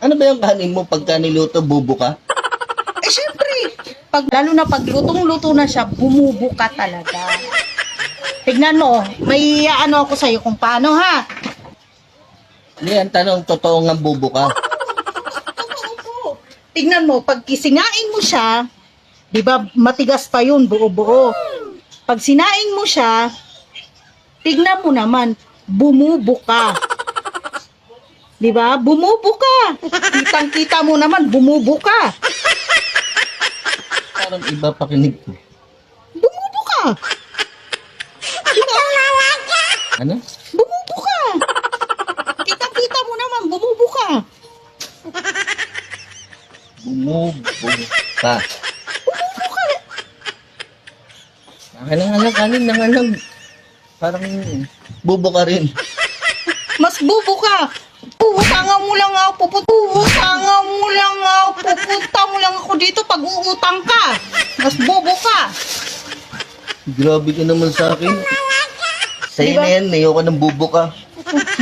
Ano ba yung kanin mo pagka niluto, bubo ka? Eh, syempre, pag, lalo na pag lutong-luto na siya, bumubuka talaga. Tignan mo, may ano ako sa'yo kung paano ha. Hindi, ang tanong, totoo nga bubo ka. Tignan mo, pag kisinain mo siya, di ba matigas pa yun, buo-buo. Pag sinain mo siya, tignan mo naman, bumubuka. Di ba? Bumubuka. Kitang-kita mo naman, bumubuka. Parang iba pakinig ko. Bumubuka. Di ba? Ano? Bumubuka. Kitang-kita mo naman, bumubuka. Bumubo ka. Akin lang alam, kanin lang alam. Parang bubo ka rin. Mas bubo ka. Uutanga mo lang ako, puput. Uutanga mo lang ako, pupunta mo lang ako dito pag uutang ka. Mas bubo ka. Grabe ka naman sa akin. Sa'yo Di ba? na yan, ayoko ng bubo ka.